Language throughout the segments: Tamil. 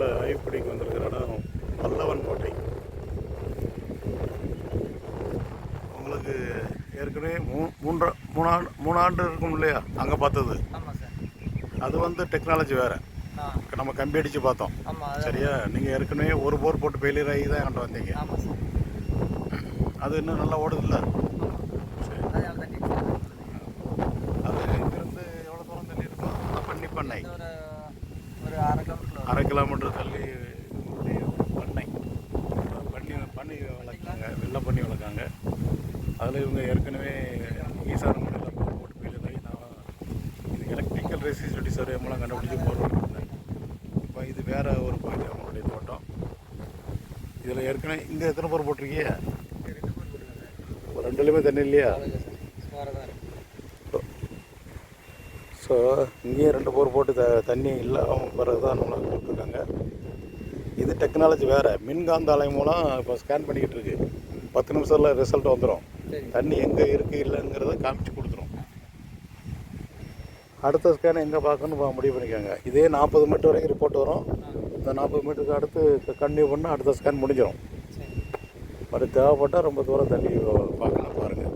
ஸ்கேனில் ஐப்படிக்கு வந்திருக்கிற இடம் பல்லவன் கோட்டை. உங்களுக்கு ஏற்கனவே மூ மூன்றா மூணாண்டு மூணாண்டு இருக்கும் இல்லையா? அங்கே பார்த்தது. அது வந்து டெக்னாலஜி வேறு. ஆ. நம்ம கம்பி அடித்து பார்த்தோம். சரியா? நீங்கள் ஏற்கனவே ஒரு போர் போட்டு ஃபெயிலியர் ஆகி தான் என்கிட்ட வந்தீங்க. அது இன்னும் நல்லா ஓடுதில்ல? சரி அதனால தான் டென்ஷன் அது இங்கேருந்து எவ்வளோ தூரம் தள்ளி இருக்கும் அதான் பண்ணி பண்ணை இது ஒரு ஒரு அரை கிலோமீட்டர் அரை கிலோமீட்டர் தள்ளி உங்களுடைய ஒரு பண்ணை பண்ணி பண்ணி வளர்க்குறாங்க வெள்ளை பண்ணி வளர்க்காங்க அதில் இவங்க ஏற்கனவே ஈசான மண்டலம் போட்டு போயிட்டு நான் இது எலக்ட்ரிக்கல் ரெசிஸ்டிவிட்டி சர்வே மூலம் கண்டுபிடிச்சி போட்டுருந்தேன் இப்போ இது வேறு ஒரு பகுதி அவங்களுடைய தோட்டம். இதில் ஏற்கனவே இங்கே எத்தனை பேர் போட்டிருக்கீங்க? ரெண்டுலேயுமே தண்ணி இல்லையா? ஸோ இங்கேயும் ரெண்டு போர் போட்டு த தண்ணி இல்லாமல் பிறகு தான் நம்மளை கொடுத்துருக்காங்க. இது டெக்னாலஜி வேறு. மின்காந்த அலை மூலம் இப்போ ஸ்கேன் பண்ணிக்கிட்டு இருக்கு. பத்து நிமிஷத்தில் ரிசல்ட் வந்துடும் தண்ணி எங்கே இருக்குது இல்லைங்கிறத காமிச்சு கொடுத்துரும். அடுத்த ஸ்கேன் எங்கே பார்க்கணும்னு பா- முடிவு பண்ணிக்கோங்க இதே நாற்பது மீட்டர் வரைக்கும் ரிப்போர்ட் வரும். இந்த நாற்பது மீட்டருக்கு அடுத்து கண்டினியூ பண்ணால் அடுத்த ஸ்கேன் முடிஞ்சிடும் அது தேவைப்பட்டால் ரொம்ப தூரம் தண்ணி பார்க்கலாம் பாருங்கள்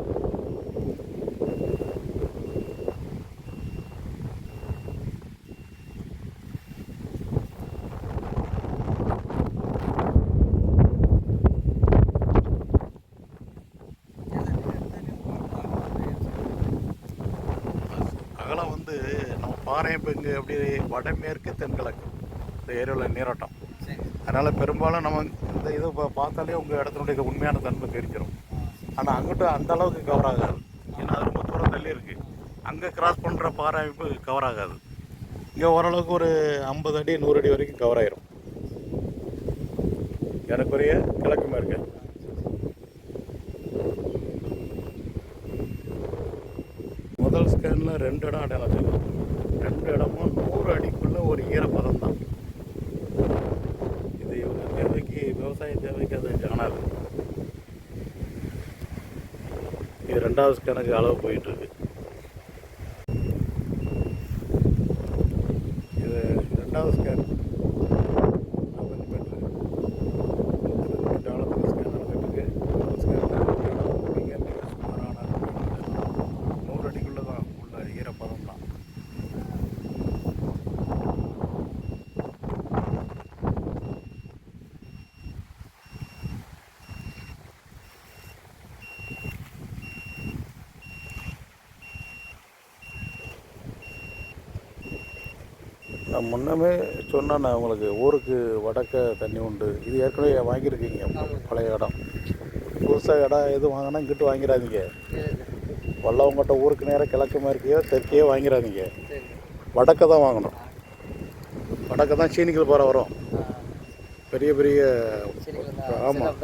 அகலம் வந்து நம்ம பாறையம்பு இங்கே அப்படி வடமேற்கு தென்கிழக்கு இந்த ஏரியாவில் நீரோட்டம். அதனால் பெரும்பாலும் நம்ம இந்த இது இப்போ பார்த்தாலே உங்கள் இடத்தினுடைய உண்மையான தன்மை தெரிஞ்சிடும் ஆனால் அங்கிட்ட அந்த அளவுக்கு கவர் ஆகாது. ஏன்னா அது ரொம்ப தூரம் தள்ளி இருக்குது அங்கே கிராஸ் பண்ணுற பாறை அமைப்பு கவர் ஆகாது. இங்கே ஓரளவுக்கு ஒரு ஐம்பது அடி நூறு அடி வரைக்கும் கவர் ஆயிரும். எனக்குரிய கிழக்கு மேற்கு. முதல் ஸ்கேனில் ரெண்டு இடம் அடையாளம் ரெண்டு இடமும் நூறு அடிக்குள்ள ஒரு ஈரப்பதம் தான். இது இவங்க தேவைக்கு விவசாய தேவைக்கு அது காணாது இது ரெண்டாவது கணக்கு அளவு போயிட்டு இருக்கு இது ரெண்டாவது ஸ்கேன் நாற்பது மீட்டர் நூற்றி மீட்டர் ஆழத்துக்கு ஸ்கேன் நடந்துட்டு இருக்கு முதல் ஸ்கேன் மிக மிக சுமாரான நூறு அடிக்குள்ளே தான் உள்ள ஈரப்பதம் தான் நான் முன்னமே சொன்னால் நான் உங்களுக்கு ஊருக்கு வடக்க தண்ணி உண்டு. இது ஏற்கனவே வாங்கியிருக்கீங்க பழைய இடம். புதுசாக இடம் எது வாங்கினா இங்கிட்டு வாங்கிடாதீங்க சரி வல்லவங்கட்ட ஊருக்கு நேராக கிழக்கு மேற்கையோ தெற்கையோ வாங்கிடாதீங்க வடக்க தான் வாங்கணும். வடக்க தான் சீனிக்கல் போகிற வரும். பெரிய பெரிய ஆமாம்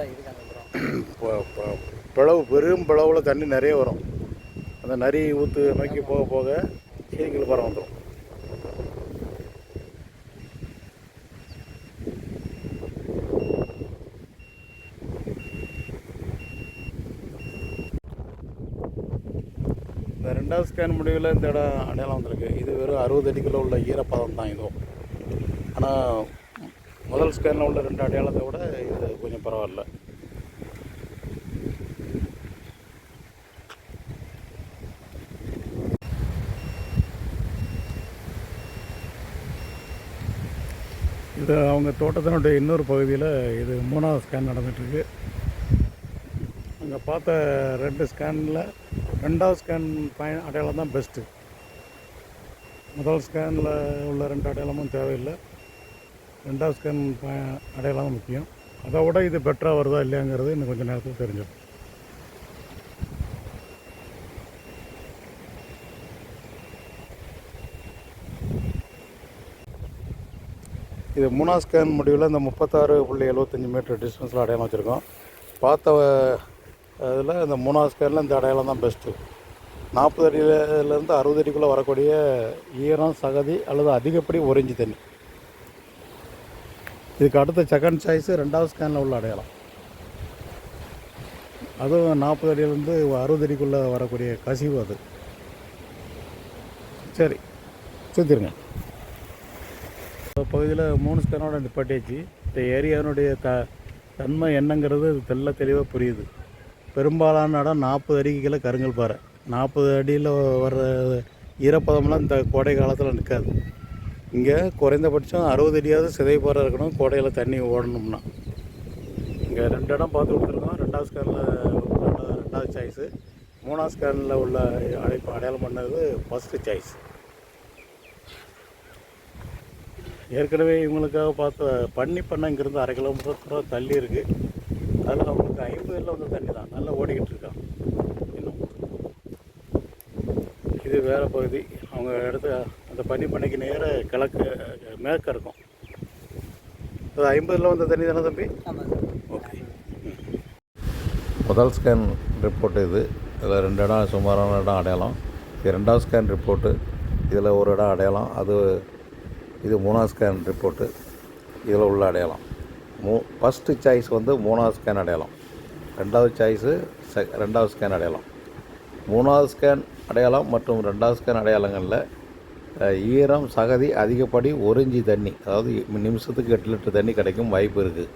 பிளவு பெரும் பிளவில் தண்ணி நிறைய வரும். அந்த நரி ஊற்று நோக்கி போக போக சீனிக்கல் போகிற வந்துடும் இந்த ரெண்டாவது ஸ்கேன் முடிவில் இந்த இடம் அடையாளம் வந்திருக்கு. இது வெறும் அறுபது அடிக்குள்ள உள்ள ஈரப்பதம் தான் இதுவும் ஆனால் முதல் ஸ்கேனில் உள்ள ரெண்டு அடையாளத்தை விட இது கொஞ்சம் பரவாயில்ல. இது அவங்க தோட்டத்தினுடைய இன்னொரு பகுதியில் இது மூணாவது ஸ்கேன் நடந்துகிட்ருக்கு அங்கே பார்த்த ரெண்டு ஸ்கேனில் ரெண்டாவது ஸ்கேன் பய அடையாளம் தான் பெஸ்ட்டு. முதல் ஸ்கேனில் உள்ள ரெண்டு அடையாளமும் தேவையில்லை. ரெண்டாவது ஸ்கேன் ப அடையாளம் முக்கியம். அதை விட இது பெட்டராக வருதா இல்லையாங்கிறது இன்னும் கொஞ்சம் நேரத்தில் தெரிஞ்சிடும். இது மூணாவது ஸ்கேன் முடிவில் இந்த முப்பத்தாறு புள்ளி எழுபத்தஞ்சி மீட்டர் டிஸ்டன்ஸில் அடையாளம் வச்சுருக்கோம். பார்த்த அதில் இந்த மூணாவது ஸ்கேனில் இந்த அடையாளம் தான் பெஸ்ட்டு நாற்பது அடியிலேருந்து அறுபது அடிக்குள்ளே வரக்கூடிய ஈரம் சகதி அல்லது அதிகப்படி ஒரிஞ்சி தண்ணி. இதுக்கு அடுத்த செகண்ட் சாய்ஸு ரெண்டாவது ஸ்கேனில் உள்ள அடையாளம். அதுவும் நாற்பது அடியிலேருந்து அறுபது அடிக்குள்ளே வரக்கூடிய கசிவு அது. சரி சுற்றிருங்க பகுதியில் மூணு ஸ்கேனோட நிப்பாட்டியாச்சு. இந்த ஏரியாவினுடைய த தன்மை என்னங்கிறது தெல்ல தெளிவாக புரியுது. பெரும்பாலான இடம் நாற்பது அடிக்கு கீழே கருங்கல் பாறை. நாற்பது அடியில் வர்ற ஈரப்பதம்லாம் இந்த கோடை காலத்தில் நிற்காது இங்கே குறைந்தபட்சம் அறுபது அடியாவது சிதைப்பாறை இருக்கணும் கோடையில் தண்ணி ஓடணும்னா. இங்கே ரெண்டு இடம் பார்த்து கொடுத்துருக்கோம். ரெண்டாவது ஸ்கேனில் ரெண்டாவது சாய்ஸு மூணாவது ஸ்கேனில் உள்ள அடைப்பு அடையாளம் பண்ணது ஃபஸ்ட்டு சாய்ஸ் ஏற்கனவே இவங்களுக்காக பார்த்த பண்ணி பண்ண இங்கேருந்து அரை கிலோமீட்டர் தள்ளி இருக்குது அதில் அவங்களுக்கு ஐம்பதுல வந்து தண்ணி தான். நல்லா ஓடிக்கிட்டு இருக்கான் இன்னும். இது வேறு பகுதி. அவங்க இடத்த அந்த பனி பண்ணைக்கு நேர கிழக்கு மேற்க இருக்கும். அது ஐம்பதில் வந்த தண்ணி தானே தம்பி? ஓகே முதல் ஸ்கேன் ரிப்போர்ட் இது. இதில் ரெண்டு இடம் சுமாரான இடம் அடையாளம். இது ரெண்டாவது ஸ்கேன் ரிப்போர்ட்டு இதில் ஒரு இடம் அடையாளம். அது இது மூணாவது ஸ்கேன் ரிப்போர்ட்டு இதில் உள்ள அடையாளம். மூ ஃபஸ்ட்டு சாய்ஸ் வந்து மூணாவது ஸ்கேன் அடையாளம். ரெண்டாவது சாய்ஸு செ ரெண்டாவது ஸ்கேன் அடையாளம். மூணாவது ஸ்கேன் அடையாளம் மற்றும் ரெண்டாவது ஸ்கேன் அடையாளங்களில் ஈரம் சகதி அதிகப்படி ஒரிஞ்சி தண்ணி அதாவது நிமிஷத்துக்கு எட்டு லிட்டர் தண்ணி கிடைக்கும் வாய்ப்பு இருக்குது